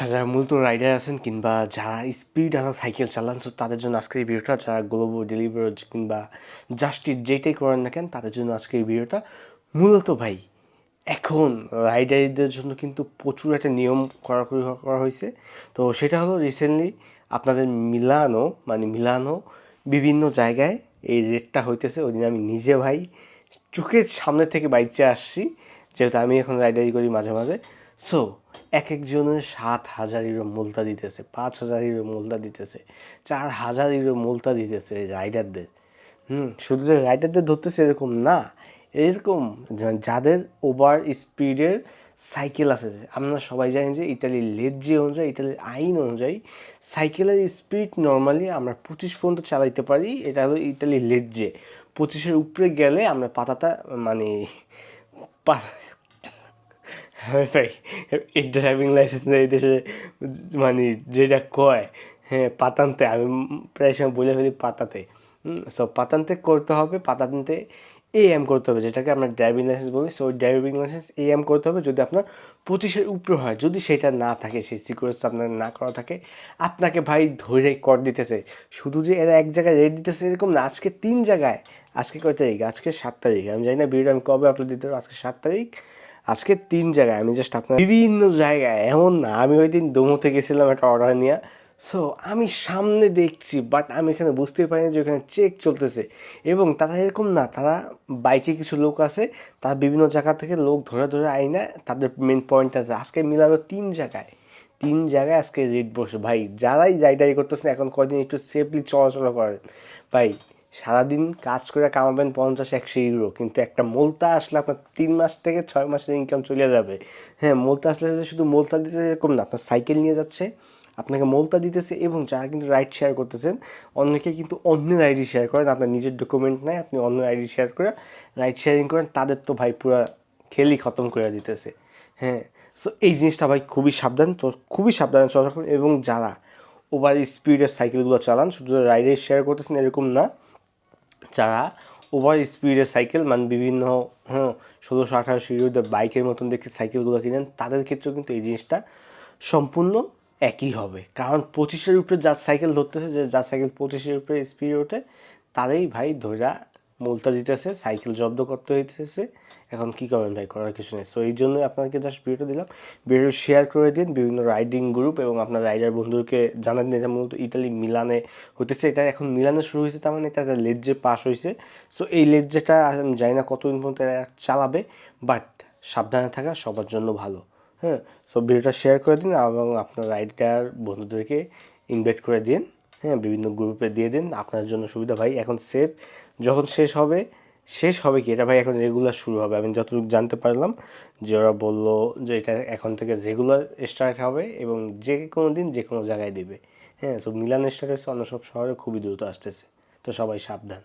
আচ্ছা যারা মূলত রাইডার আছেন কিংবা যারা স্পিড আলা সাইকেল চালান সো তাদের জন্য আজকের এই ভিডিওটা, যারা গ্লোবো ডেলিভার কিংবা জাস্টিস যেটাই করেন না কেন, তাদের জন্য আজকের এই ভিডিওটা। মূলত ভাই, এখন রাইডারদের জন্য কিন্তু প্রচুর একটা নিয়ম কড়াকড়ি করা হয়েছে। তো সেটা হলো রিসেন্টলি আপনাদের মিলানো মানে মিলানো বিভিন্ন জায়গায় এই রেটটা হইতেছে। ওই দিন আমি নিজে ভাই চোখের সামনে থেকে বাইচে আসছি যেহেতু আমি এখন রাইডারি করি মাঝে মাঝে। সো এক একজনের সাত হাজার ইউরো মোলতা দিতেছে, পাঁচ হাজার ইউরো মোলতা দিতেছে, চার হাজার ইউরো মোলতা দিতেছে রাইডারদের। হুম, শুধু যে রাইডারদের ধরতেছে এরকম না, এরকম যাদের ওভার স্পিডের সাইকেল আছে আমরা সবাই জানি যে ইতালির লেজ্জি অনুযায়ী, ইতালির আইন অনুযায়ী সাইকেলের স্পিড নর্মালি আমরা পঁচিশ পর্যন্ত চালাইতে পারি, এটা হলো ইতালির লেজ্জে। পঁচিশের উপরে গেলে আমরা পাতাটা মানে হ্যাঁ ভাই এই ড্রাইভিং লাইসেন্স নেই, দেশে মানে যেটা কয় হ্যাঁ পাতানতে, আমি প্রায় সময় বলে ফেলি পাতাতে। সো পাতানতে করতে হবে, পাতানতে এ এম করতে হবে, যেটাকে আমরা ড্রাইভিং লাইসেন্স বলি। সো ড্রাইভিং লাইসেন্স এ এম করতে হবে, যদি আপনার পঁচিশের উপরে হয়, যদি সেটা না থাকে, সেই সিকিউরিটি আপনার না করা থাকে, আপনাকে ভাই ধরে কর দিতেছে। শুধু যে এরা এক জায়গায় রেট দিতেছে এরকম না, আজকে তিন জায়গায়, আজকে কয় তারিখ? আজকে সাত তারিখ। আমি জানি না ভিডিও আমি কবে আপলোড দিতে পারব, আজকে সাত তারিখ। আজকে তিন জায়গায়, আমি জাস্ট আপনার বিভিন্ন জায়গায়, এমন না, আমি ওই দিন দমোতে গেছিলাম একটা অর্ডার নিয়ে। সো আমি সামনে দেখছি বাট আমি এখানে বুঝতে পারিনি যে ওখানে চেক চলতেছে। এবং তারা এরকম না, তারা বাইকে কিছু লোক আছে, তারা বিভিন্ন জায়গা থেকে লোক ধরে ধরে আই না, তাদের মেন পয়েন্ট আছে। আজকে মিলানো তিন জায়গায়। তিন জায়গায় আজকে রেড বসে। ভাই, যারাই রাইডারি করতেছেন এখন কয়দিন একটু সেফলি চলাচলা করেন। ভাই সারাদিন কাজ করে কামাবেন পঞ্চাশ, একশো ইউরো কিন্তু একটা মোলতা আসলে আপনার তিন মাস থেকে ছয় মাসের ইনকাম চলে যাবে। হ্যাঁ মোলতা আসলে শুধু মোলতা দিতে এরকম না, আপনার সাইকেল নিয়ে যাচ্ছে, আপনাকে মোলতা দিতেছে এবং যারা কিন্তু রাইড শেয়ার করতেছেন, অনেকে কিন্তু অন্যের আইডি শেয়ার করেন, আপনার নিজের ডকুমেন্ট নাই, আপনি অন্য আইডি শেয়ার করে রাইড শেয়ারিং করেন, তাদের তো ভাই পুরো খেলি খতম করে দিতেছে। হ্যাঁ সো এই জিনিসটা ভাই খুবই সাবধান, তো খুবই সাবধানে চলাচল এবং যারা ওভার স্পিডের সাইকেলগুলো চালান, শুধু রাইডে শেয়ার করতেছেন এরকম না যারা ওভার স্পিডের সাইকেল মানে বিভিন্ন হ্যাঁ ষোলোশো, আঠারোশো ইউরোদের বাইকের মতন দেখে সাইকেলগুলো কিনেন, তাদের ক্ষেত্রেও কিন্তু এই জিনিসটা সম্পূর্ণ একই হবে। কারণ পঁচিশের উপরে যার সাইকেল ধরতেছে, যে যার সাইকেল পঁচিশের উপরে স্পিড ওঠে তারাই ভাই ধৈরা মোলতা দিতেছে, সাইকেল জব্দ করতে হইতেছে। এখন কি করবেন ভাই? করার কিছু নেই। সো এই জন্যই আপনাকে জাস্ট ভিডিওটা দিলাম। ভিডিও শেয়ার করে দিন বিভিন্ন রাইডিং গ্রুপ এবং আপনার রাইডার বন্ধুকে জানান দিন এটা মূলত ইতালি মিলানে হতেছে এটা এখন মিলানে শুরু হয়েছে তার মানে এটা একটা লেজ্জে পাস হয়েছে সো এই লেজ্জেটা আমি জানি না কতদিন পর্যন্ত চালাবে বাট সাবধানে থাকা সবার জন্য ভালো। হ্যাঁ? সো ভিডিওটা শেয়ার করে দিন এবং আপনার রাইডার বন্ধুদেরকে ইনভাইট করে দিন। হ্যাঁ বিভিন্ন গ্রুপে দিয়ে দিন, আপনার জন্য সুবিধা। ভাই, এখন সেফ যখন শেষ হবে শেষ হবে কি? এটা ভাই, এখন রেগুলার শুরু হবে। আমি যতটুকু জানতে পারলাম, যে ওরা বলল যে এটা এখন থেকে রেগুলার স্টার্ট হবে এবং যে কোনো দিন, যে কোনো জায়গায় দেবে। হ্যাঁ তো মিলান স্টার্ট হচ্ছে অন্য সব শহরে খুবই দ্রুত আসতেছে। তো সবাই সাবধান।